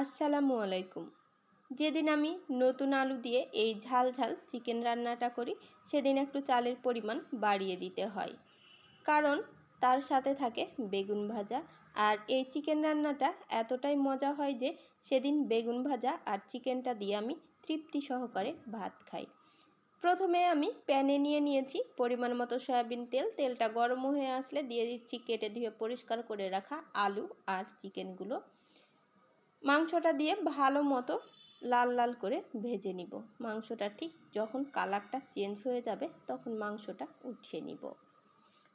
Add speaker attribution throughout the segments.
Speaker 1: আসসালামু আলাইকুম। যেদিন আমি নতুন আলু দিয়ে এই ঝাল ঝাল চিকেন রান্নাটা করি, সেদিন একটু চালের পরিমাণ বাড়িয়ে দিতে হয়। কারণ তার সাথে থাকে বেগুন ভাজা। আর এই চিকেন রান্নাটা এতটাই মজা হয় যে, সেদিন বেগুন ভাজা আর চিকেনটা দিয়ে আমি তৃপ্তি সহকারে ভাত খাই। প্রথমে আমি প্যানে নিয়ে নিয়েছি পরিমাণ মতো সয়াবিন তেল। তেলটা গরম হয়ে আসলে দিয়ে দিচ্ছি কেটে ধুয়ে পরিষ্কার করে রাখা আলু আর চিকেনগুলো। মাংসটা দিয়ে ভালো মতো লাল লাল করে ভেজে নিব। মাংসটা ঠিক যখন কালারটা চেঞ্জ হয়ে যাবে তখন মাংসটা উঠিয়ে নিব।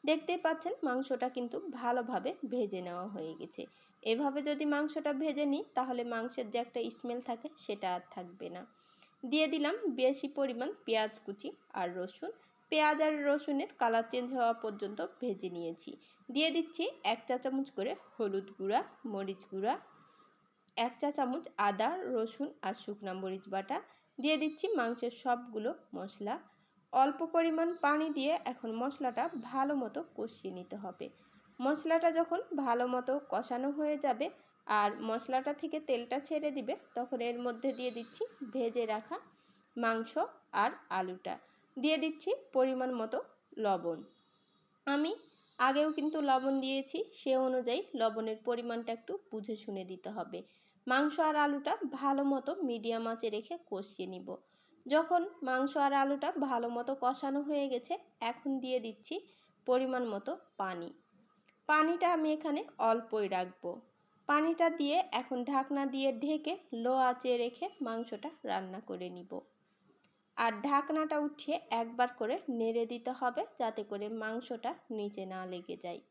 Speaker 1: দেখতেই পাচ্ছেন মাংসটা কিন্তু ভালোভাবে ভেজে নেওয়া হয়ে গেছে। এভাবে যদি মাংসটা ভেজে নিই তাহলে মাংসের যে একটা স্মেল থাকে সেটা আর থাকবে না। দিয়ে দিলাম বেশি পরিমাণ পেঁয়াজ কুচি আর রসুন। পেঁয়াজ আর রসুনের কালার চেঞ্জ হওয়া পর্যন্ত ভেজে নিয়েছি। দিয়ে দিচ্ছি এক চা চামচ করে হলুদ গুঁড়া, মরিচ গুঁড়া এক চা চামচ আদা, রসুন আর শুকনা মরিচ বাটা। দিয়ে দিচ্ছি মাংসের সবগুলো মশলা। অল্প পরিমাণ পানি দিয়ে এখন মশলাটা ভালো মতো কষিয়ে নিতে হবে। মশলাটা যখন ভালো মতো কষানো হয়ে যাবে আর মশলাটা থেকে তেলটা ছেড়ে দিবে, তখন এর মধ্যে দিয়ে দিচ্ছি ভেজে রাখা মাংস আর আলুটা। দিয়ে দিচ্ছি পরিমাণ মতো লবণ। আমি আগেও কিন্তু লবণ দিয়েছি, সে অনুযায়ী লবণের পরিমাণটা একটু বুঝে শুনে দিতে হবে। মাংস আর আলুটা ভালো মতো মিডিয়াম আঁচে রেখে কষিয়ে নিব। যখন মাংস আর আলুটা ভালো মতো কষানো হয়ে গেছে, এখন দিয়ে দিচ্ছি পরিমাণ মতো পানি। পানিটা আমি এখানে অল্পই রাখব। পানিটা দিয়ে এখন ঢাকনা দিয়ে ঢেকে লো আঁচে রেখে মাংসটা রান্না করে নিব। আর ঢাকনাটা উঠিয়ে একবার করে নেড়ে দিতে হবে যাতে করে মাংসটা নিচে না লেগে যায়।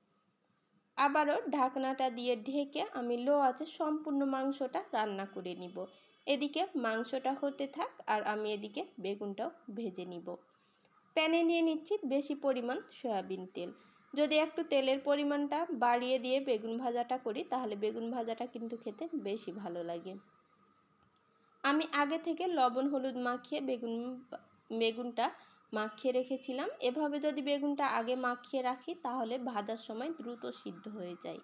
Speaker 1: আবারও ঢাকনাটা দিয়ে ঢেকে আমি লো আছে সম্পূর্ণ মাংসটা রান্না করে নিব। এদিকে মাংসটা হতে থাক আর আমি এদিকে বেগুনটাও ভেজে নিব। প্যানে নিয়ে নিচ্ছি বেশি পরিমাণ সয়াবিন তেল। যদি একটু তেলের পরিমাণটা বাড়িয়ে দিয়ে বেগুন ভাজাটা করি তাহলে বেগুন ভাজাটা কিন্তু খেতে বেশি ভালো লাগে। আমি আগে থেকে লবণ, হলুদ মাখিয়ে বেগুন, বেগুনটা মাখিয়ে রেখেছিলাম। এভাবে যদি বেগুনটা আগে মাখিয়ে রাখি, তাহলে ভাজার সময় দ্রুত সিদ্ধ হয়ে যায়।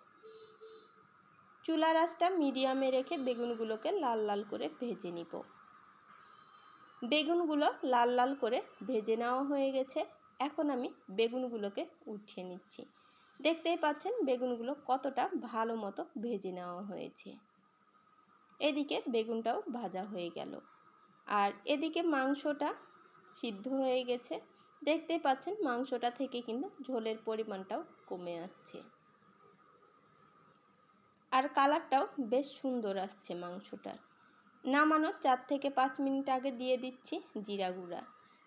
Speaker 1: চুলা রাসটা মিডিয়ামে রেখে বেগুনগুলোকে লাল লাল করে ভেজে নিব। বেগুনগুলো লাল লাল করে ভেজে নেওয়া হয়ে গেছে। এখন আমি বেগুনগুলোকে উঠিয়ে নিচ্ছি। দেখতেই পাচ্ছেন, বেগুনগুলো কতটা ভালো মতো ভেজে নেওয়া হয়েছে। এদিকে বেগুনটাও ভাজা হয়ে গেল। আর এদিকে মাংসটা সিদ্ধ হয়ে গেছে। দেখতে পাচ্ছেন মাংসটা থেকে কিন্তু ঝোলের পরিমাণটাও কমে আসছে। আর কালারটাও বেশ সুন্দর আসছে মাংসটার। নামানোর চার থেকে পাঁচ মিনিট আগে দিয়ে দিচ্ছি জিরা গুঁড়া।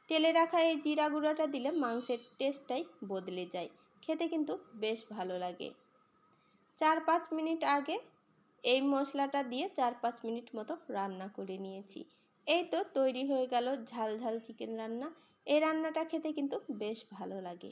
Speaker 1: তেলে রাখা এই জিরা গুঁড়াটা দিলে মাংসের টেস্টটাই বদলে যায়। খেতে কিন্তু বেশ ভালো লাগে। চার পাঁচ মিনিট আগে এই মশলাটা দিয়ে চার পাঁচ মিনিট মতো রান্না করে নিয়েছি। এই তো তৈরি হয়ে গেল ঝাল ঝাল চিকেন রান্না। এই রান্নাটা খেতে কিন্তু বেশ ভালো লাগে।